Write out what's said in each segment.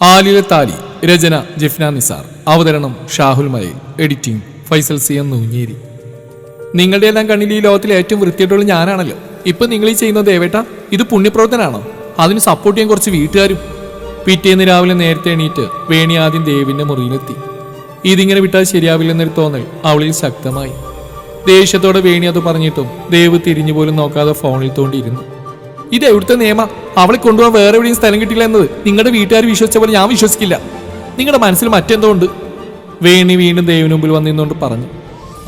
ആലിലെ താലി രചന ജഫ്ന നിസാർ. അവതരണം Shahul Malayil. Editing Faisal C M Noonjeri. നിങ്ങളുടെ എല്ലാം കണ്ണിൽ ഈ ലോകത്തിലെ ഏറ്റവും വൃത്തിയായിട്ടുള്ള ഞാനാണല്ലോ. ഇപ്പൊ നിങ്ങൾ ഈ ചെയ്യുന്നത് ദേവേട്ട ഇത് പുണ്യപ്രവർത്തനാണോ? അതിന് സപ്പോർട്ട് ചെയ്യാൻ കുറച്ച് വീട്ടുകാരും. പിറ്റേന്ന് രാവിലെ നേരത്തെ എണീറ്റ് വേണി ആദ്യം ദേവിന്റെ മുറിയിലെത്തി. ഇതിങ്ങനെ വിട്ടാൽ ശരിയാവില്ലെന്നൊരു തോന്നൽ അവളിൽ ശക്തമായി. ദേഷ്യത്തോടെ വേണി അത് പറഞ്ഞിട്ടും ദേവ് തിരിഞ്ഞു പോലും നോക്കാതെ ഫോണിൽ തോണ്ടിയിരുന്നു. ഇത് എവിടുത്തെ നിയമം? അവളെ കൊണ്ടുപോകാൻ വേറെ എവിടെയും സ്ഥലം കിട്ടില്ല എന്നത് നിങ്ങളുടെ വീട്ടുകാർ വിശ്വസിച്ച പോലെ ഞാൻ വിശ്വസിക്കില്ല. നിങ്ങളുടെ മനസ്സിൽ മറ്റെന്തോ ഉണ്ട് വേണി വീണ്ടും ദേവിന് മുമ്പിൽ പറഞ്ഞു.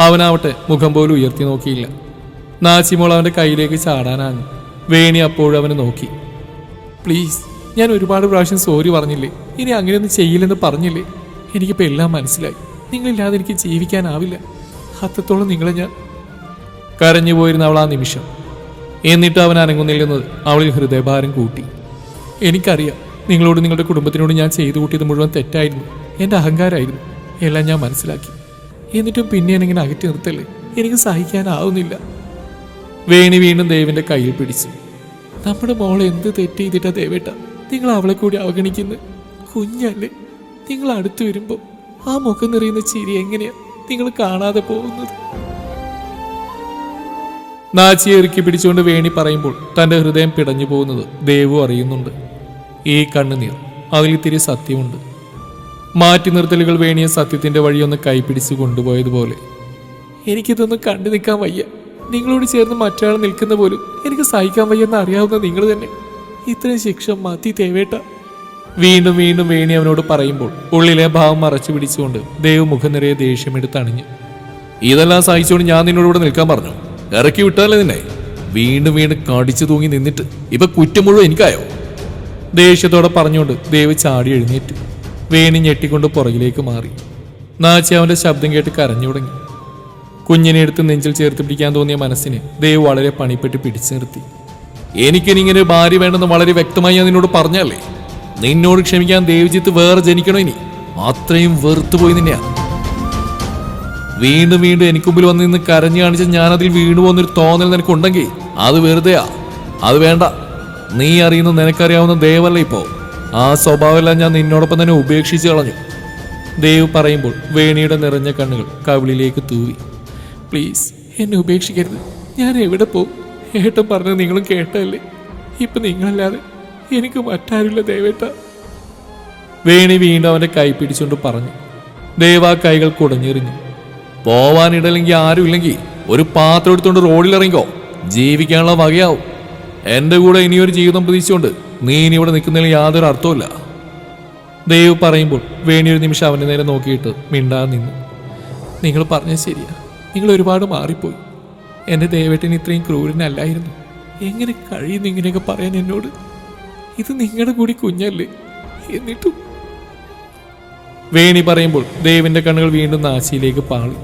അവനാവട്ടെ മുഖം പോലും ഉയർത്തി നോക്കിയില്ല. നാച്ചിമോൾ അവന്റെ കയ്യിലേക്ക് ചാടാനാണ്. വേണി അപ്പോഴും അവനെ നോക്കി. പ്ലീസ് ഞാൻ ഒരുപാട് പ്രാവശ്യം സോറി പറഞ്ഞില്ലേ? ഇനി അങ്ങനെയൊന്നും ചെയ്യില്ലെന്ന് പറഞ്ഞില്ലേ? എനിക്കിപ്പോൾ എല്ലാം മനസ്സിലായി. നിങ്ങളില്ലാതെ എനിക്ക് ജീവിക്കാനാവില്ല. അത്രത്തോളം നിങ്ങളെ ഞാൻ കരഞ്ഞു പോയിരുന്ന അവൾ ആ നിമിഷം. എന്നിട്ട് അവൻ അനങ്ങുന്നില്ലെന്നത് അവളിൽ ഹൃദയഭാരം കൂട്ടി. എനിക്കറിയാം നിങ്ങളോട് നിങ്ങളുടെ കുടുംബത്തിനോട് ഞാൻ ചെയ്തു കൂട്ടിയത് മുഴുവൻ തെറ്റായിരുന്നു. എന്റെ അഹങ്കാരമായിരുന്നു എല്ലാം ഞാൻ മനസ്സിലാക്കി. എന്നിട്ടും പിന്നെ എന്നെങ്ങനെ അകറ്റി നിർത്തല്ലേ എനിക്ക് സഹിക്കാനാവുന്നില്ല. വേണി വീണ്ടും ദേവിന്റെ കയ്യിൽ പിടിച്ചു. നമ്മുടെ മോൾ എന്ത് തെറ്റ് ചെയ്തിട്ടാ ദേവേട്ട? നിങ്ങൾ അവളെ കൂടി അവഗണിക്കുന്നു? കുഞ്ഞല്ലേ നിങ്ങൾ അടുത്തു വരുമ്പോൾ ആ മുഖം നിറയുന്ന ചിരി എങ്ങനെയാ നിങ്ങൾ കാണാതെ പോകുന്നത്? നാച്ചിയെ ഇറുക്കി പിടിച്ചുകൊണ്ട് വേണി പറയുമ്പോൾ തന്റെ ഹൃദയം പിടഞ്ഞു പോകുന്നത് ദേവു അറിയുന്നുണ്ട്. ഈ കണ്ണുനീർ അതിലിത്തിരി സത്യമുണ്ട്. മാറ്റി നിർത്തലുകൾ വേണിയ സത്യത്തിന്റെ വഴിയൊന്ന് കൈപിടിച്ച് കൊണ്ടുപോയതുപോലെ. എനിക്കിതൊന്നും കണ്ടു നിൽക്കാൻ വയ്യ. നിങ്ങളോട് ചേർന്ന് മറ്റൊരാൾ നിൽക്കുന്ന പോലും എനിക്ക് സഹിക്കാൻ വയ്യെന്ന് അറിയാവുന്ന നിങ്ങൾ തന്നെ. ഇത്രയും ശിക്ഷ മതി തേവേട്ട വീണ്ടും വീണ്ടും വേണി അവനോട് പറയുമ്പോൾ ഉള്ളിലെ ഭാവം മറച്ചു പിടിച്ചുകൊണ്ട് ദേവ് മുഖം നിറയെ ദേഷ്യമെടുത്ത് അണിഞ്ഞു. ഇതെല്ലാം സഹിച്ചുകൊണ്ട് ഞാൻ നിന്നോട് ഇവിടെ നിൽക്കാൻ പറഞ്ഞു. ഇറക്കി വിട്ടാലേ നിന്നെ. വീണ്ടും വീണ്ടും കടിച്ചു തൂങ്ങി നിന്നിട്ട് ഇപ്പൊ കുറ്റം മുഴുവൻ എനിക്കായോ? ദേഷ്യത്തോടെ പറഞ്ഞുകൊണ്ട് ദേവ് ചാടി എഴുന്നേറ്റ് വേണി ഞെട്ടിക്കൊണ്ട് പുറകിലേക്ക് മാറി. നാച്ചി അവന്റെ ശബ്ദം കേട്ട് കരഞ്ഞു തുടങ്ങി. കുഞ്ഞിനെ എടുത്ത് നെഞ്ചിൽ ചേർത്ത് പിടിക്കാൻ തോന്നിയ മനസ്സിനെ ദേവ് വളരെ പണിപ്പെട്ട് പിടിച്ചു നിർത്തി. എനിക്കിനിങ്ങനെ ഭാര്യ വേണമെന്ന് വളരെ വ്യക്തമായി ഞാൻ നിന്നോട് പറഞ്ഞല്ലേ? നിന്നോട് ക്ഷമിക്കാൻ ദേവജിത്ത് വേറെ ജനിക്കണോ ഇനി? അത്രയും വെറുത്തുപോയി നിന്നെയാ. വീണ്ടും വീണ്ടും എനിക്ക് മുമ്പിൽ വന്ന് നിന്ന് കരഞ്ഞു കാണിച്ച ഞാനതിൽ വീണു പോകുന്നൊരു തോന്നൽ നിനക്കുണ്ടെങ്കിൽ അത് വെറുതെയാ. അത് വേണ്ട. നീ അറിയുന്ന നിനക്കറിയാവുന്ന ദേവല്ല ഇപ്പോ. ആ സ്വഭാവമെല്ലാം ഞാൻ നിന്നോടൊപ്പം തന്നെ ഉപേക്ഷിച്ച് കളഞ്ഞു. ദേവ് പറയുമ്പോൾ വേണിയുടെ നിറഞ്ഞ കണ്ണുകൾ കവിളിലേക്ക് തൂവി. പ്ലീസ് എന്നെ ഉപേക്ഷിക്കരുത്. ഞാൻ എവിടെ പോകും? ഏട്ടൻ പറഞ്ഞത് നിങ്ങളും കേട്ടല്ലേ ഇപ്പൊ നിങ്ങളല്ലാതെ എനിക്ക് മറ്റാരുമില്ല ദേവേട്ട വേണി വീണ്ടും അവന്റെ കൈ പിടിച്ചുകൊണ്ട് പറഞ്ഞു. ദേവ ആ കൈകൾ കുടഞ്ഞെറിഞ്ഞു. പോവാനിടല്ലെങ്കിൽ ആരുമില്ലെങ്കിൽ ഒരു പാത്രം എടുത്തുകൊണ്ട് റോഡിൽ ഇറങ്ങിക്കോ. ജീവിക്കാനുള്ള വകയാവും. എന്റെ കൂടെ ഇനിയൊരു ജീവിതം പ്രതീക്ഷിച്ചുകൊണ്ട് നീ ഇനി ഇവിടെ നിൽക്കുന്നതിൽ യാതൊരു അർത്ഥവുമില്ല. ദേവ് പറയുമ്പോൾ വേണിയൊരു നിമിഷം അവന്റെ നേരെ നോക്കിയിട്ട് മിണ്ടാതെ നിന്നു. നിങ്ങൾ പറഞ്ഞത് ശരിയാ. നിങ്ങൾ ഒരുപാട് മാറിപ്പോയി. എന്റെ ദേവേട്ടൻ ഇത്രയും ക്രൂരനല്ലായിരുന്നു. എങ്ങനെ കഴിയുന്നു ഇങ്ങനെയൊക്കെ പറയാൻ എന്നോട്? ഇത് നിങ്ങളുടെ കൂടി കുഞ്ഞല്ലേ? എന്നിട്ടും വേണി പറയുമ്പോൾ ദേവിന്റെ കണ്ണുകൾ വീണ്ടും നാശിയിലേക്ക് പാളി.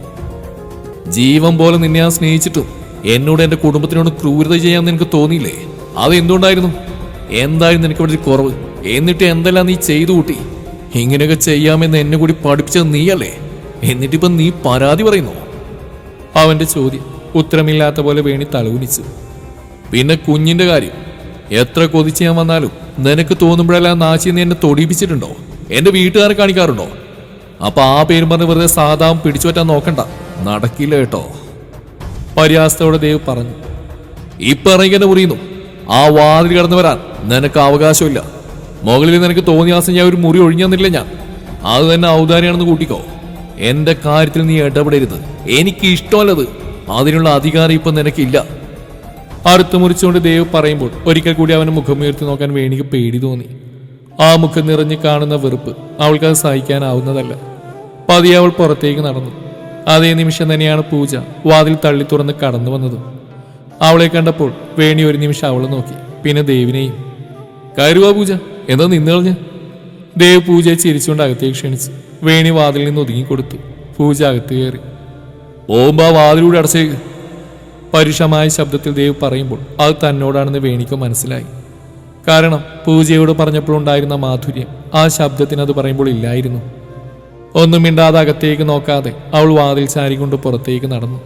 ജീവൻ പോലെ നിന്നെ ഞാൻ സ്നേഹിച്ചിട്ടും എന്നോട് എന്റെ കുടുംബത്തിനോട് ക്രൂരത ചെയ്യാൻ നിനക്ക് തോന്നിയില്ലേ? അതെന്തുകൊണ്ടായിരുന്നു? എന്തായിരുന്നു നിനക്ക് ഇവിടെ കുറവ്? എന്നിട്ട് എന്തെല്ലാം നീ ചെയ്തു കൂട്ടി? ഇങ്ങനെയൊക്കെ ചെയ്യാമെന്ന് എന്നെ കൂടി പഠിപ്പിച്ചത് നീയല്ലേ? എന്നിട്ടിപ്പം നീ പരാതി പറയുന്നു? അവന്റെ ചോദ്യം ഉത്തരമില്ലാത്ത പോലെ വേണി തലകുനിച്ചു. പിന്നെ കുഞ്ഞിന്റെ കാര്യം എത്ര കൊതിച്ച് ഞാൻ വന്നാലും നിനക്ക് തോന്നുമ്പോഴെല്ലാം നാശി നീ എന്നെ തൊടിയിപ്പിച്ചിട്ടുണ്ടോ? എന്റെ വീട്ടുകാരെ കാണിക്കാറുണ്ടോ? അപ്പൊ ആ പേരും പറഞ്ഞ് വെറുതെ സാധാം പിടിച്ചു പറ്റാൻ നോക്കണ്ട. നടക്കില്ല കേട്ടോ. പരിഹാസത്തോടെ ദേവ് പറഞ്ഞു ഇപ്പൊ ഇറങ്ങിക്കെന്നെ മുറിയുന്നു. ആ വാതിൽ കടന്നു വരാൻ നിനക്ക് അവകാശമില്ല. മുകളിൽ നിനക്ക് തോന്നിയാസം ഞാൻ ഒരു മുറി ഒഴിഞ്ഞെന്നില്ല ഞാൻ. അത് തന്നെ ഔദാര്യാണെന്ന് കൂട്ടിക്കോ. എന്റെ കാര്യത്തിൽ നീ ഇടപെടരുത്. എനിക്ക് ഇഷ്ടമല്ലത്. അതിനുള്ള അധികാരം ഇപ്പൊ നിനക്കില്ല. അറുത്ത് മുറിച്ചുകൊണ്ട് ദേവ് പറയുമ്പോൾ ഒരിക്കൽ കൂടി അവന് മുഖം ഉയർത്തി നോക്കാൻ വേണിക്ക് പേടി തോന്നി. ആ മുഖം നിറഞ്ഞു കാണുന്ന വെറുപ്പ് അവൾക്ക് അത് സഹിക്കാനാവുന്നതല്ല. പതിയെ അവൾ പുറത്തേക്ക് നടന്നു. അതേ നിമിഷം തന്നെയാണ് പൂജ വാതിൽ തള്ളി തുറന്ന് കടന്നു വന്നതും. അവളെ കണ്ടപ്പോൾ വേണി ഒരു നിമിഷം അവളെ നോക്കി പിന്നെ ദേവിനെയും കയറുവാ പൂജ എന്താ നിന്ന് കളഞ്ഞ്? ദേവ് പൂജയെ ചിരിച്ചുകൊണ്ട് അകത്തേക്ക് ക്ഷണിച്ചു. വേണി വാതിലിൽ നിന്ന് ഒതുങ്ങിക്കൊടുത്തു. പൂജ അകത്ത് കയറി ഓമ്പ വാതിലൂടെ അടച്ചേക്ക്. പരുഷമായ ശബ്ദത്തിൽ ദേവ് പറയുമ്പോൾ അത് തന്നോടാണെന്ന് വേണിക്ക് മനസ്സിലായി. കാരണം പൂജയോട് പറഞ്ഞപ്പോഴുണ്ടായിരുന്ന മാധുര്യം ആ ശബ്ദത്തിന് അത് പറയുമ്പോൾ ഇല്ലായിരുന്നു. ഒന്നും മിണ്ടാതെ അകത്തേക്ക് നോക്കാതെ അവൾ വാതിൽ ചാരി കൊണ്ട് പുറത്തേക്ക് നടന്നു.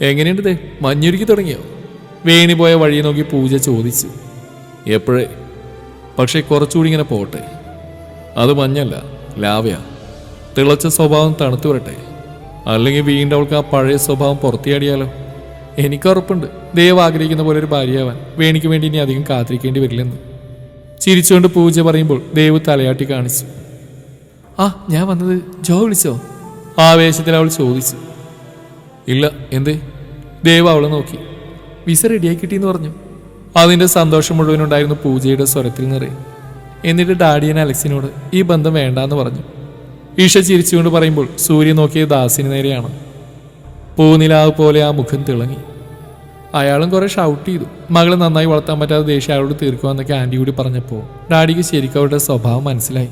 എങ്ങനെയുണ്ട് ദേ? മഞ്ഞുരുക്കി തുടങ്ങിയോ? വേണി പോയ വഴി നോക്കി പൂജ ചോദിച്ചു. എപ്പോഴേ? പക്ഷെ കുറച്ചുകൂടി ഇങ്ങനെ പോട്ടെ. അത് മഞ്ഞല്ല ലാവയാ. തിളച്ച സ്വഭാവം തണുത്തു വരട്ടെ അല്ലെങ്കിൽ വീണ്ടും അവൾക്ക് ആ പഴയ സ്വഭാവം പുറത്തിയാടിയാലോ? എനിക്ക് ഉറപ്പുണ്ട്. ദൈവം ആഗ്രഹിക്കുന്ന പോലെ ഒരു ഭാര്യയാവാൻ. വേണിക്ക് വേണ്ടി ഇനി അധികം കാത്തിരിക്കേണ്ടി വരില്ലെന്ന്. ചിരിച്ചുകൊണ്ട് പൂജ പറയുമ്പോൾ ദേവ് തലയാട്ടി കാണിച്ചു. ആ ഞാൻ വന്നത് ജോ വിളിച്ചോ? ആവേശത്തിൽ അവൾ ചോദിച്ചു. ഇല്ല എന്തേ? ദേവ് അവളെ നോക്കി. വിസ റെഡിയായി കിട്ടിയെന്ന് പറഞ്ഞു. അതിന്റെ സന്തോഷം മുഴുവനുണ്ടായിരുന്നു പൂജയുടെ സ്വരത്തിൽ നിറയെ. എന്നിട്ട് ഡാഡിയൻ അലക്സിനോട് ഈ ബന്ധം വേണ്ടാന്ന് പറഞ്ഞു. ഈഷ ചിരിച്ചുകൊണ്ട് പറയുമ്പോൾ സൂര്യൻ നോക്കിയത് ദാസിന് നേരെയാണ്. പൂനിലാവ് പോലെ ആ മുഖം തിളങ്ങി. അയാളും കുറേ ഷൗട്ട് ചെയ്തു. മകളെ നന്നായി വളർത്താൻ പറ്റാതെ ദേഷ്യം അയാളോട് തീർക്കുമെന്നൊക്കെ ആന്റി കൂടി പറഞ്ഞപ്പോൾ ഡാഡിക്ക് ശരിക്കും അവരുടെ സ്വഭാവം മനസ്സിലായി.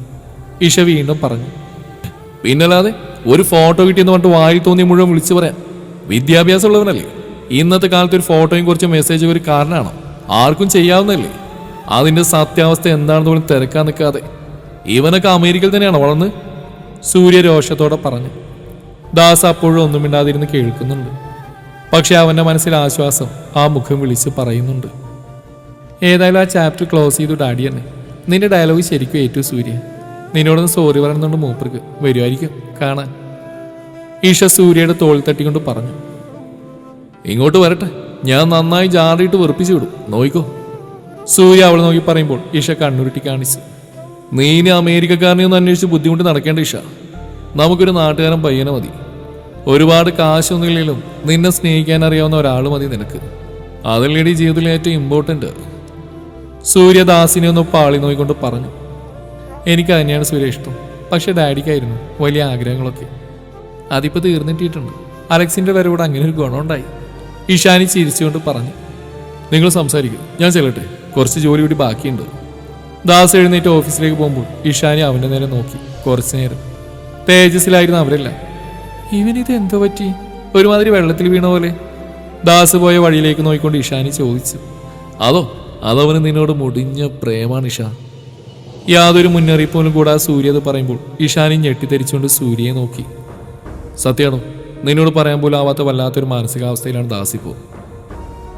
ഇഷ വീണ്ടും പറഞ്ഞു പിന്നല്ലാതെ ഒരു ഫോട്ടോ കിട്ടിയെന്ന് പറഞ്ഞിട്ട് വായിൽ തോന്നി മുഴുവൻ വിളിച്ചു പറയാൻ വിദ്യാഭ്യാസം ഉള്ളവനല്ലേ ഇന്നത്തെ കാലത്ത് ഒരു ഫോട്ടോയും കുറച്ച് മെസ്സേജും ഒരു കാരണമാണ് ആർക്കും ചെയ്യാവുന്നതല്ലേ? അതിന്റെ സത്യാവസ്ഥ എന്താണെന്ന് പോലും തിരക്കാൻ നിൽക്കാതെ. ഇവനൊക്കെ അമേരിക്കയിൽ തന്നെയാണ് വളർന്ന്? സൂര്യ രോഷത്തോടെ പറഞ്ഞു ദാസ് അപ്പോഴും ഒന്നും മിണ്ടാതിരുന്ന് കേൾക്കുന്നുണ്ട്. പക്ഷെ അവന്റെ മനസ്സിൽ ആശ്വാസം ആ മുഖം വിളിച്ച് പറയുന്നുണ്ട്. ഏതായാലും ആ ചാപ്റ്റർ ക്ലോസ് ചെയ്തു ഡാഡി തന്നെ നിന്റെ ഡയലോഗ് ശരിക്കും ഏറ്റു സൂര്യ. നിന്നോടൊന്ന് സോറി പറയുന്നുണ്ട് മൂപ്പർക്ക്. വരുമായിരിക്കും കാണാൻ. ഈഷ സൂര്യയുടെ തോളിൽ തട്ടിക്കൊണ്ട് പറഞ്ഞു. ഇങ്ങോട്ട് വരട്ടെ. ഞാൻ നന്നായി ജാറിയിട്ട് വെറുപ്പിച്ചു വിടും. നോയിക്കോ. സൂര്യ അവൾ നോക്കി പറയുമ്പോൾ ഈഷ കണ്ണുരുട്ടി കാണിച്ചു. നീ അമേരിക്കക്കാരനെ ഒന്ന് അന്വേഷിച്ച് ബുദ്ധിമുട്ട് നടക്കേണ്ട ഇഷ നമുക്കൊരു നാട്ടുകാരൻ പയ്യനെ മതി. ഒരുപാട് കാശൊന്നുമില്ലെങ്കിലും നിന്നെ സ്നേഹിക്കാൻ അറിയാവുന്ന ഒരാൾ മതി നിനക്ക്. അതല്ലേടി ജീവിതത്തിലെ ഏറ്റവും ഇമ്പോർട്ടന്റ് സൂര്യദാസിനെ ഒന്ന് പാളി നോക്കിക്കൊണ്ട് പറഞ്ഞു. എനിക്ക് തന്നെയാണ് സൂര്യ ഇഷ്ടം. പക്ഷെ ഡാഡിക്കായിരുന്നു വലിയ ആഗ്രഹങ്ങളൊക്കെ. അതിപ്പോൾ തീർന്നിട്ടിട്ടുണ്ട്. അലക്സിന്റെ വരവോട് അങ്ങനെ ഒരു ഗുണമുണ്ടായി. ഇഷാനി ചിരിച്ചുകൊണ്ട് പറഞ്ഞു. നിങ്ങൾ സംസാരിക്കും. ഞാൻ ചെല്ലട്ടെ. കുറച്ച് ജോലി കൂടി ബാക്കിയുണ്ട്. ദാസ് എഴുന്നേറ്റ് ഓഫീസിലേക്ക് പോകുമ്പോൾ ഇഷാനി അവന്റെ നേരെ നോക്കി. കുറച്ചു നേരം. തേജസ്സിലായിരുന്നു അവരല്ല. ഇവനിത് എന്തോ പറ്റി? ഒരുമാതിരി വെള്ളത്തിൽ വീണ പോലെ. ദാസ് പോയ വഴിയിലേക്ക് നോക്കിക്കൊണ്ട് ഇഷാനി ചോദിച്ചു. അതോ അതവന് നിന്നോട് മുടിഞ്ഞ പ്രേമാണ് ഇഷ? യാതൊരു മുന്നറിയിപ്പോലും കൂടാതെ സൂര്യ അത് പറയുമ്പോൾ ഇഷാനി ഞെട്ടിത്തെരിച്ചുകൊണ്ട് സൂര്യയെ നോക്കി. സത്യമാണോ നിന്നോട് പറയാൻ പോലും ആവാത്ത വല്ലാത്തൊരു മാനസികാവസ്ഥയിലാണ് ദാസിപ്പോ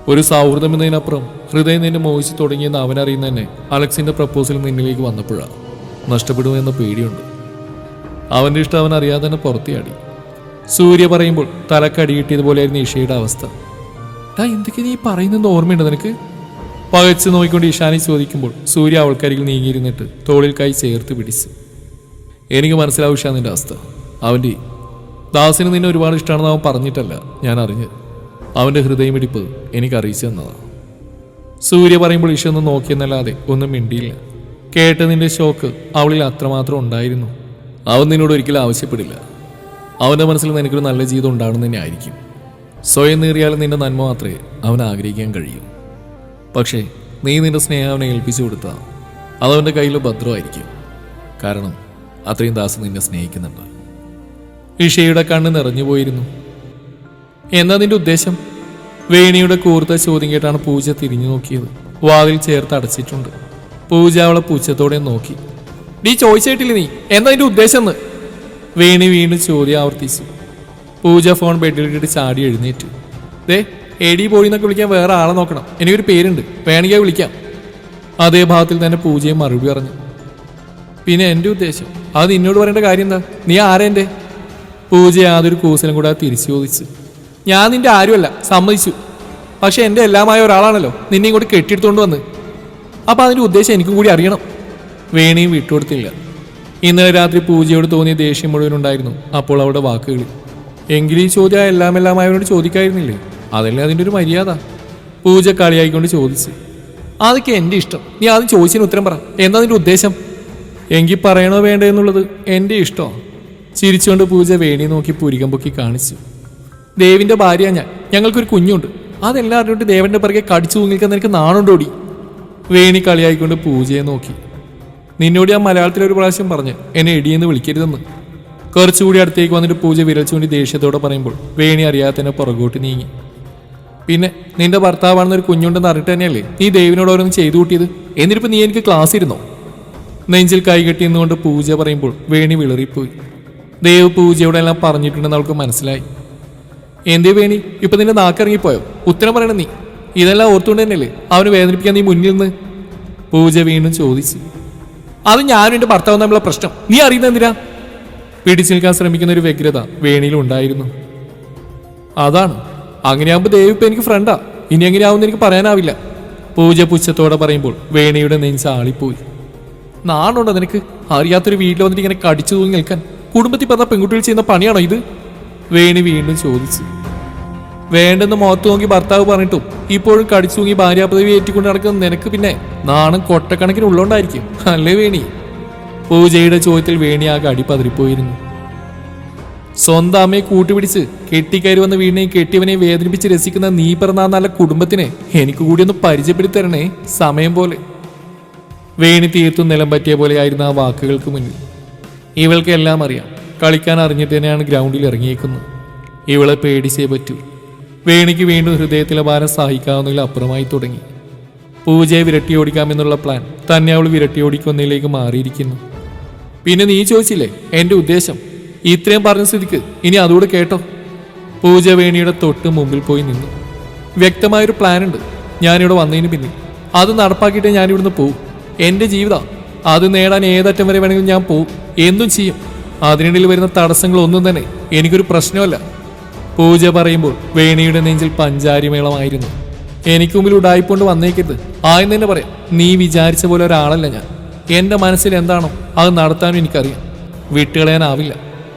ഒരു സൗഹൃദം എന്നതിനപ്പുറം ഹൃദയം നിന്നെ മോഹിച്ചു തുടങ്ങിയെന്ന് അവനറിയുന്ന തന്നെ അലക്സിന്റെ പ്രപ്പോസൽ നിന്നിലേക്ക് വന്നപ്പോഴാണ് നഷ്ടപ്പെടുമെന്ന പേടിയുണ്ട്. അവന്റെ ഇഷ്ടം അവൻ അറിയാതെ തന്നെ പുറത്തിയാടി. സൂര്യ പറയുമ്പോൾ തലക്കടി കിട്ടിയതുപോലെയായിരുന്നു ഈഷയുടെ അവസ്ഥ. ടാ എന്തൊക്കെ നീ പറയുന്നെന്ന് ഓർമ്മയുണ്ട് നിനക്ക്? പകച്ചു നോക്കിക്കൊണ്ട് ഈശാനി ചോദിക്കുമ്പോൾ സൂര്യ അവൾക്കരികിൽ നീങ്ങിയിരുന്നിട്ട് തോളിൽ കൈ ചേർത്ത് പിടിച്ചു. എനിക്ക് മനസ്സിലാവും ഇഷ നിന്റെ അവസ്ഥ. അവന്റെ ദാസിന് നിന്നെ ഒരുപാട് ഇഷ്ടമാണെന്ന് അവൻ പറഞ്ഞിട്ടല്ല ഞാൻ അറിഞ്ഞത്. അവന്റെ ഹൃദയമിടിപ്പ് എനിക്ക് അറിയിച്ചു തന്നതാണ് സൂര്യ പറയുമ്പോൾ ഈശ ഒന്ന് നോക്കിയെന്നല്ലാതെ ഒന്നും മിണ്ടിയില്ല. കേട്ടതിന്റെ ഷോക്ക് അവളിൽ അത്രമാത്രം ഉണ്ടായിരുന്നു. അവൻ നിന്നോട് ഒരിക്കലും ആവശ്യപ്പെടില്ല. അവന്റെ മനസ്സിൽ നിനക്കൊരു നല്ല ജീവിതം ഉണ്ടാകണം തന്നെ ആയിരിക്കും. സ്വയം നേറിയാലും നിന്റെ നന്മ മാത്രമേ അവൻ ആഗ്രഹിക്കാൻ കഴിയൂ. പക്ഷേ നീ നിന്റെ സ്നേഹം അവനെ ഏൽപ്പിച്ചു കൊടുത്താൽ അതവന്റെ കയ്യിൽ ഭദ്രമായിരിക്കും. കാരണം അത്രയും ദാസ് നിന്നെ സ്നേഹിക്കുന്നുണ്ട്. ഇഷയുടെ കണ്ണ് നിറഞ്ഞു പോയിരുന്നു. എന്താ നിന്റെ ഉദ്ദേശം? വേണിയുടെ കൂർത്ത ചോദ്യം കേട്ടാണ് പൂജ തിരിഞ്ഞു നോക്കിയത്. വാതിൽ ചേർത്ത് അടച്ചിട്ടുണ്ട്. പൂജ അവളെ പൂച്ചത്തോടെ നോക്കി. നീ ചോദിച്ചിട്ടില്ല നീ? എന്താ നിന്റെ ഉദ്ദേശം എന്ന്? വേണി വീണ്ടും ചോദ്യം ആവർത്തിച്ചു. പൂജ ഫോൺ ബെഡിലിട്ടിട്ട് ചാടി എഴുന്നേറ്റു. ദേ എടി പോയി എന്നൊക്കെ വിളിക്കാൻ വേറെ ആളെ നോക്കണം. എനിക്കൊരു പേരുണ്ട്. വേണമെങ്കിൽ വിളിക്കാം. അതേ ഭാഗത്തിൽ തന്നെ പൂജയും മറുപടി പറഞ്ഞു. പിന്നെ എന്റെ ഉദ്ദേശം അത് നിന്നോട് പറയേണ്ട കാര്യം എന്താ? നീ ആരെന്റെ പൂജ യാതൊരു കൂസലും കൂടെ തിരിച്ചു ചോദിച്ചു. ഞാൻ നിന്റെ ആരുമല്ല സമ്മതിച്ചു. പക്ഷെ എന്റെ എല്ലാമായ ഒരാളാണല്ലോ നിന്നെ ഇങ്ങോട്ട് കെട്ടിയെടുത്തുകൊണ്ട് വന്ന്. അപ്പം അതിന്റെ ഉദ്ദേശം എനിക്കും കൂടി അറിയണം. വേണിയും വിട്ടുകൊടുത്തില്ല. ഇന്നലെ രാത്രി പൂജയോട് തോന്നിയ ദേഷ്യം മുഴുവൻ ഉണ്ടായിരുന്നു. അപ്പോൾ അവളുടെ വാക്കുകൾ എങ്കിലും ഈ ചോദ്യം എല്ലാം എല്ലാം അവനോട് ചോദിക്കായിരുന്നില്ലേ? അതല്ലേ അതിന്റെ ഒരു മര്യാദ? പൂജ കളിയായിക്കൊണ്ട് ചോദിച്ചു. അതൊക്കെ എന്റെ ഇഷ്ടം. നീ ആദ്യം ചോദിച്ചതിന് ഉത്തരം പറ. എന്താ നിന്റെ ഉദ്ദേശം? എങ്കിൽ പറയണോ വേണ്ടേ എന്നുള്ളത് എന്റെ ഇഷ്ടമാണ് ചിരിച്ചുകൊണ്ട് പൂജ വേണി നോക്കി പുരികം പൊക്കി കാണിച്ചു. ദേവിന്റെ ഭാര്യ ഞാൻ. ഞങ്ങൾക്കൊരു കുഞ്ഞുണ്ട്. അതെല്ലാം അറിഞ്ഞിട്ട് ദേവന്റെ പിറകെ കടിച്ചു തൂങ്ങിക്കാൻ നിനക്ക് നാണുണ്ടോടി? വേണി കളിയായിക്കൊണ്ട് പൂജയെ നോക്കി. നിന്നോട് ഞാൻ മലയാളത്തിൽ ഒരു പ്രാവശ്യം പറഞ്ഞു എന്നെ ഇടിയെന്ന് വിളിക്കരുതെന്ന്. കുറച്ചുകൂടി അടുത്തേക്ക് വന്നിട്ട് പൂജ വിരൽ ചൂണ്ടി ദേഷ്യത്തോടെ പറയുമ്പോൾ വേണി അറിയാതെ തന്നെ പുറകോട്ട് നീങ്ങി. പിന്നെ നിന്റെ ഭർത്താവാണെന്നൊരു കുഞ്ഞുണ്ടെന്ന് അറിഞ്ഞിട്ട് തന്നെയല്ലേ നീ ദേവിനോട് ഓരോന്ന് ചെയ്തു കൂട്ടിയത്? എന്നിട്ടിപ്പോൾ നീ എനിക്ക് ക്ലാസ് ഇരുന്നോ? നെഞ്ചിൽ കൈകെട്ടി നിന്നുകൊണ്ട് പൂജ പറയുമ്പോൾ വേണി വിളറിപ്പോയി. ദേവ് പൂജയോടെ എല്ലാം പറഞ്ഞിട്ടുണ്ടെന്ന് അവൾക്ക് മനസ്സിലായി. എന്തേ വേണി? ഇപ്പൊ നിന്റെ നാക്കിറങ്ങിപ്പോയോ ഉത്തരം പറയണം നീ. ഇതെല്ലാം ഓർത്തുകൊണ്ട് തന്നെയല്ലേ അവന് വേദനിപ്പിക്കാൻ നീ മുന്നിൽ നിന്ന്? പൂജ വീണ്ടും ചോദിച്ചു. അത് ഞാനും എന്റെ ഭർത്താവും തമ്മിലുള്ള പ്രശ്നം. നീ അറിയുന്ന എന്തിനാ? പിടിച്ചു നിൽക്കാൻ ശ്രമിക്കുന്ന ഒരു വ്യഗ്രത വേണിയിലും ഉണ്ടായിരുന്നു. അതാണ്. അങ്ങനെയാകുമ്പോൾ ദേവ് ഇപ്പൊ എനിക്ക് ഫ്രണ്ടാ ഇനി എങ്ങനെയാവുമെന്ന് എനിക്ക് പറയാനാവില്ല. പൂജ പുച്ഛത്തോടെ പറയുമ്പോൾ വേണിയുടെ നെഞ്ച് ആളിപ്പോയി. നാണുണ്ടോ നിനക്ക്? അറിയാത്തൊരു വീട്ടിൽ വന്നിട്ട് ഇങ്ങനെ കടിച്ചു തൂങ്ങി നിൽക്കാൻ. കുടുംബത്തിൽ പറഞ്ഞ പെൺകുട്ടികൾ ചെയ്യുന്ന പണിയാണോ ഇത്? വേണി വീണ്ടും ചോദിച്ചു. വേണ്ടെന്ന് മുഖത്ത് നോക്കി ഭർത്താവ് പറഞ്ഞിട്ടും ഇപ്പോഴും കടിച്ചു തൂങ്ങി ഭാര്യാപദവി ഏറ്റിക്കൊണ്ട് നടക്കുന്ന നിനക്ക് പിന്നെ നാണം കൊട്ടക്കണക്കിന് ഉള്ളോണ്ടായിരിക്കും. അല്ലേ വേണി? പൂജയുടെ ചോദ്യത്തിൽ വേണി ആകെ അടി പതിരിപ്പോയിരുന്നു സ്വന്തം അമ്മയെ കൂട്ടുപിടിച്ച് കെട്ടിക്കയറി വന്ന വീടിനെയും കെട്ടിയവനെ വേദനിപ്പിച്ച് രസിക്കുന്ന നീ ആ നല്ല കുടുംബത്തിനെ എനിക്ക് കൂടി ഒന്ന് പരിചയപ്പെടുത്തി തരണേ സമയം പോലെ. വേണി തീർത്തും നിലം പറ്റിയ പോലെയായിരുന്നു ആ വാക്കുകൾക്ക് മുന്നിൽ. ഇവൾക്ക് എല്ലാം അറിയാം. കളിക്കാൻ അറിഞ്ഞിട്ട് തന്നെയാണ് ഗ്രൗണ്ടിൽ ഇറങ്ങിയേക്കുന്നത്. ഇവളെ പേടിച്ചേ പറ്റൂ. വേണിക്ക് വീണ്ടും ഹൃദയത്തിലെ ഭാരം സഹിക്കാവുന്നതിൽ അപ്പുറമായി തുടങ്ങി. പൂജയെ വിരട്ടി ഓടിക്കാമെന്നുള്ള പ്ലാൻ തന്നെ അവൾ വിരട്ടി ഓടിക്കുന്നതിലേക്ക് മാറിയിരിക്കുന്നു. പിന്നെ നീ ചോദിച്ചില്ലേ എന്റെ ഉദ്ദേശം? ഇത്രയും പറഞ്ഞ സ്ഥിതിക്ക് ഇനി അതുകൂടെ കേട്ടോ? പൂജ വേണിയുടെ തൊട്ട് മുമ്പിൽ പോയി നിന്നു. വ്യക്തമായൊരു പ്ലാനുണ്ട് ഞാനിവിടെ വന്നതിന് പിന്നിൽ. അത് നടപ്പാക്കിയിട്ട് ഞാനിവിടുന്ന് പോവും. എന്റെ ജീവിതം അത് നേടാൻ ഏതറ്റം വരെ വേണമെങ്കിലും ഞാൻ പോവും. എന്തും ചെയ്യും. അതിനിടയിൽ വരുന്ന തടസ്സങ്ങളൊന്നും തന്നെ എനിക്കൊരു പ്രശ്നമല്ല പൂജ പറയുമ്പോൾ വേണിയുടെ നെഞ്ചിൽ പഞ്ചാരിമേളമായിരുന്നു എനിക്ക് മുമ്പിൽ ഉടായിപ്പോണ്ട് വന്നേക്കരുത്. ആയെന്ന് തന്നെ പറയാം. നീ വിചാരിച്ച പോലെ ഒരാളല്ല ഞാൻ. എന്റെ മനസ്സിൽ എന്താണോ അത് നടത്താനും എനിക്കറിയാം. വിട്ടുകളയാനാവില്ല.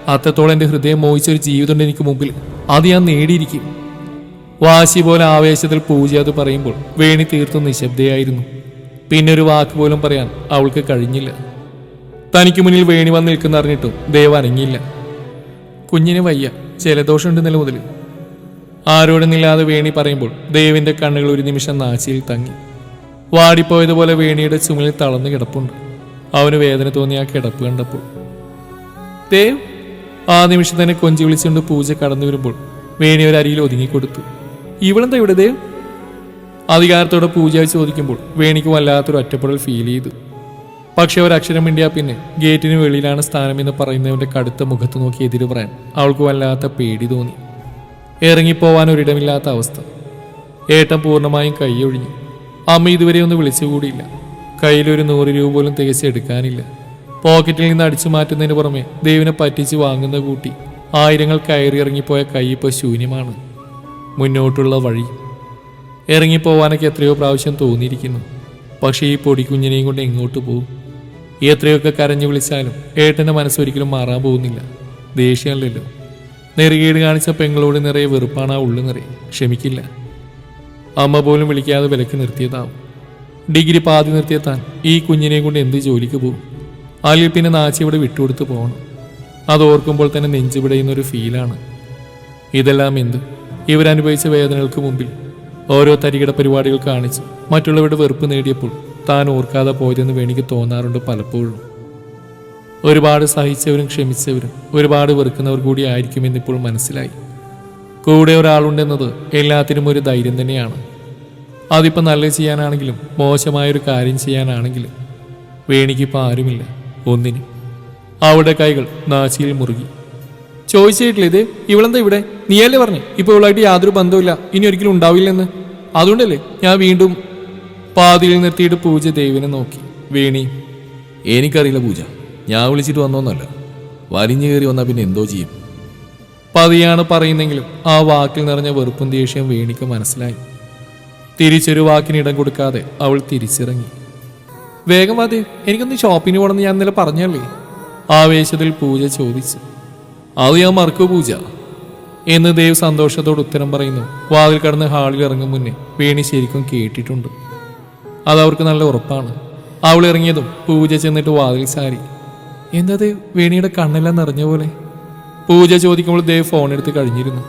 അത്രത്തോളം എന്റെ ഹൃദയം മോഹിച്ചൊരു ജീവിതമുണ്ട് എനിക്ക് മുമ്പിൽ. അത് ഞാൻ നേടിയിരിക്കും. വാശി പോലെ ആവേശത്തിൽ പൂജ അത് പറയുമ്പോൾ വേണി തീർത്തും നിശബ്ദയായിരുന്നു. പിന്നെ ഒരു വാക്ക് പോലും പറയാൻ അവൾക്ക് കഴിഞ്ഞില്ല. തനിക്ക് മുന്നിൽ വേണി വന്ന് നിൽക്കുന്ന അറിഞ്ഞിട്ടും ദേവ് അനങ്ങിയില്ല. കുഞ്ഞിന് വയ്യ. ജലദോഷമുണ്ട് നില മുതൽ ആരോടുന്നില്ലാതെ വേണി പറയുമ്പോൾ ദേവിന്റെ കണ്ണുകൾ ഒരു നിമിഷം നാച്ചിയിൽ തങ്ങി. വാടിപ്പോയതുപോലെ വേണിയുടെ ചുമലിൽ തളർന്നു കിടപ്പുണ്ട്. അവന് വേദന തോന്നി ആ കിടപ്പ് കണ്ടപ്പോൾ. ദേവ് ആ നിമിഷം തന്നെ കൊഞ്ചി വിളിച്ചുകൊണ്ട് പൂജ കടന്നു വരുമ്പോൾ വേണി ഒരു അരിയിൽ ഒതുങ്ങിക്കൊടുത്തു ഇവളെന്താ ഇവിടെ ദേവ്? അധികാരത്തോടെ പൂജ ചോദിക്കുമ്പോൾ വേണിക്ക് വല്ലാത്തൊരു ഒറ്റപ്പെടൽ ഫീൽ ചെയ്തു. പക്ഷെ ഒരക്ഷരം മിണ്ടിയാ പിന്നെ. ഗേറ്റിന് വെളിയിലാണ് സ്ഥാനമെന്ന് പറയുന്നവന്റെ കടുത്ത മുഖത്ത് നോക്കി എതിര് പറയാൻ അവൾക്ക് വല്ലാത്ത പേടി തോന്നി. ഇറങ്ങിപ്പോവാൻ ഒരിടമില്ലാത്ത അവസ്ഥ. ഏട്ടൻ പൂർണമായും കൈയൊഴിഞ്ഞു അമ്മ ഇതുവരെ ഒന്ന് വിളിച്ചുകൂടിയില്ല കയ്യിലൊരു നൂറ് രൂപ പോലും തികച്ചെടുക്കാനില്ല പോക്കറ്റിൽ നിന്ന് അടിച്ചു മാറ്റുന്നതിന് പുറമെ ദേവിനെ പറ്റിച്ച് വാങ്ങുന്ന കൂട്ടി ആയിരങ്ങൾ കയറി ഇറങ്ങിപ്പോയ കൈ ഇപ്പോൾ ശൂന്യമാണ്. മുന്നോട്ടുള്ള വഴി. ഇറങ്ങിപ്പോവാനൊക്കെ എത്രയോ പ്രാവശ്യം തോന്നിയിരിക്കുന്നു. പക്ഷേ ഈ പൊടിക്കുഞ്ഞിനെയും കൊണ്ട് എങ്ങോട്ട് പോകും എത്രയൊക്കെ കരഞ്ഞു വിളിച്ചാലും ഏട്ടന്റെ മനസ്സൊരിക്കലും മാറാൻ പോകുന്നില്ല. ദേഷ്യമല്ലല്ലോ നെറുകേട് കാണിച്ച പെങ്ങളോട് നിറയെ വെറുപ്പാണ് ആ ഉള്ളു നിറയെ. ക്ഷമിക്കില്ല. അമ്മ പോലും വിളിക്കാതെ വിലക്ക് നിർത്തിയതാവും. ഡിഗ്രി പാതി നിർത്തിയ താൻ ഈ കുഞ്ഞിനെയും കൊണ്ട് എന്ത് ജോലിക്ക് പോകും? അല്ലെങ്കിൽ പിന്നെ നാച്ചി ഇവിടെ വിട്ടുകൊടുത്ത് പോകണം. അത് ഓർക്കുമ്പോൾ തന്നെ നെഞ്ചുപിടയുന്നൊരു ഫീലാണ്. ഇതെല്ലാം എന്ത്? ഇവരനുഭവിച്ച വേദനകൾക്ക് മുമ്പിൽ ഓരോ തരികിട പരിപാടികൾ കാണിച്ച് മറ്റുള്ളവരുടെ വെറുപ്പ് നേടിയപ്പോൾ താൻ ഓർക്കാതെ പോയതെന്ന് വേണിക്ക് തോന്നാറുണ്ട് പലപ്പോഴും. ഒരുപാട് സഹിച്ചവരും ക്ഷമിച്ചവരും ഒരുപാട് വെറുക്കുന്നവർ കൂടി ആയിരിക്കുമെന്നിപ്പോൾ മനസ്സിലായി. കൂടെ ഒരാളുണ്ടെന്നത് എല്ലാത്തിനും ഒരു ധൈര്യം തന്നെയാണ്. അതിപ്പോൾ നല്ലത് ചെയ്യാനാണെങ്കിലും മോശമായൊരു കാര്യം ചെയ്യാനാണെങ്കിലും വേണിക്കിപ്പോൾ ആരുമില്ല ഒന്നിനും. അവിടെ കൈകൾ നാശിയിൽ മുറുകി. ചോദിച്ചിട്ടില്ല ഇത് ഇവളെന്താ ഇവിടെ? നീയല്ലേ പറഞ്ഞു ഇപ്പോൾ ഇവളായിട്ട് യാതൊരു ബന്ധവുമില്ല ഇനി ഒരിക്കലും ഉണ്ടാവില്ലെന്ന്. അതുകൊണ്ടല്ലേ ഞാൻ വീണ്ടും പാതിയിൽ നിർത്തിയിട്ട് പൂജ ദേവിനെ നോക്കി. വേണി എനിക്കറിയില്ല പൂജ. ഞാൻ വിളിച്ചിട്ട് വന്നോന്നല്ല. വലിഞ്ഞു കയറി വന്നാൽ പിന്നെ എന്തോ ചെയ്യും. പതിയാണ് പറയുന്നെങ്കിലും ആ വാക്കിൽ നിറഞ്ഞ വെറുപ്പും ദേഷ്യം വേണിക്ക് മനസ്സിലായി. തിരിച്ചൊരു വാക്കിന് ഇടം കൊടുക്കാതെ അവൾ തിരിച്ചിറങ്ങി. വേഗം അതെ എനിക്കൊന്ന് ഷോപ്പിന് പോകണമെന്ന് ഞാൻ ഇന്നലെ പറഞ്ഞല്ലേ? ആവേശത്തിൽ പൂജ ചോദിച്ചു. അത് ഞാൻ മറക്കൂ പൂജ. എന്ന് ദേവ് സന്തോഷത്തോട് ഉത്തരം പറയുന്നു. വാതിൽ കടന്ന് ഹാളിൽ ഇറങ്ങും മുന്നേ വേണി ശരിക്കും കേട്ടിട്ടുണ്ട്. അതവർക്ക് നല്ല ഉറപ്പാണ്. അവൾ ഇറങ്ങിയതും പൂജ ചെന്നിട്ട് വാതിൽ സാരി എന്താ ദേവ് വേണിയുടെ കണ്ണെല്ലാം നിറഞ്ഞ പോലെ? പൂജ ചോദിക്കുമ്പോൾ ദേവ് ഫോൺ എടുത്ത് കഴിഞ്ഞിരുന്നു.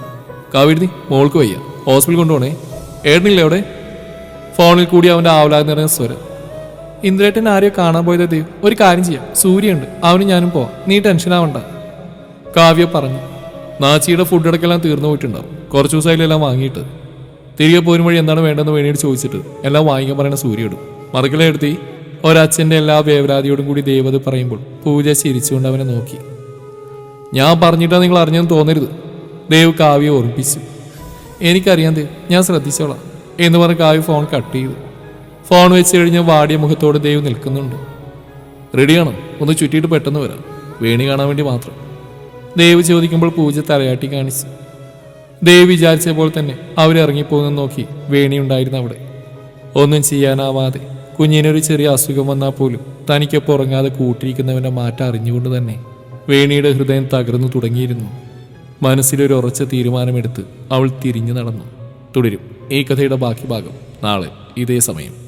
കവിഴുതി മോൾക്ക് വയ്യ. ഹോസ്പിറ്റൽ കൊണ്ടുപോണേ. ഏടുന്നില്ലേ അവിടെ? ഫോണിൽ കൂടി അവന്റെ ആവലാതി നിറഞ്ഞ സ്വരം. ഇന്ദ്രേട്ടൻ ആരെയോ കാണാൻ പോയത് ദേവ് ഒരു കാര്യം ചെയ്യാം. സൂര്യയുണ്ട്. അവന് ഞാനും പോവാം. നീ ടെൻഷൻ ആവണ്ട. കാവ്യ പറഞ്ഞു. നാച്ചിയുടെ ഫുഡ് അടക്കെല്ലാം തീർന്നു പോയിട്ടുണ്ടാവും. കുറച്ച് ദിവസമായില്ലെല്ലാം വാങ്ങിയിട്ട്. തിരികെ പോരും വഴി എന്താണ് വേണ്ടതെന്ന് വേണിയോട് ചോദിച്ചിട്ട് എല്ലാം വാങ്ങിക്കാൻ പറയുന്ന സൂര്യയോടും മറക്കലെ എടുത്തി ഒരച്ഛന്റെ എല്ലാ വേവരാതിയോടും കൂടി ദേവത പറയുമ്പോൾ പൂജ ചിരിച്ചുകൊണ്ട് അവനെ നോക്കി. ഞാൻ പറഞ്ഞിട്ടാ നിങ്ങൾ അറിഞ്ഞെന്ന് തോന്നരുത്. ദേവ് കാവ്യെ ഓർമ്മിപ്പിച്ചു. എനിക്കറിയാം ദേവ് ഞാൻ ശ്രദ്ധിച്ചോളാം എന്ന് പറഞ്ഞ് കാവ്യ ഫോൺ കട്ട് ചെയ്തു. ഫോൺ വെച്ച് കഴിഞ്ഞ് വാടിയ മുഖത്തോട് ദേവ് നിൽക്കുന്നുണ്ട്. റെഡിയാണോ ഒന്ന് ചുറ്റിയിട്ട് പെട്ടെന്ന് വരാം. വേണി കാണാൻ വേണ്ടി മാത്രം. ദേവ് ചോദിക്കുമ്പോൾ പൂജ തലയാട്ടി കാണിച്ചു. ദേവ് വിചാരിച്ച പോലെ തന്നെ അവരിറങ്ങിപ്പോകുന്ന നോക്കി വേണിയുണ്ടായിരുന്നു അവിടെ. ഒന്നും ചെയ്യാനാവാതെ കുഞ്ഞിനൊരു ചെറിയ അസുഖം വന്നാൽ പോലും തനിക്കൊപ്പം ഉറങ്ങാതെ കൂട്ടിയിരിക്കുന്നവന്റെ മാറ്റം അറിഞ്ഞുകൊണ്ട് തന്നെ വേണിയുടെ ഹൃദയം തകർന്നു തുടങ്ങിയിരുന്നു. മനസ്സിലൊരു ഉറച്ച തീരുമാനമെടുത്ത് അവൾ തിരിഞ്ഞു നടന്നു. തുടരും. ഈ കഥയുടെ ബാക്കി ഭാഗം നാളെ ഇതേ സമയം.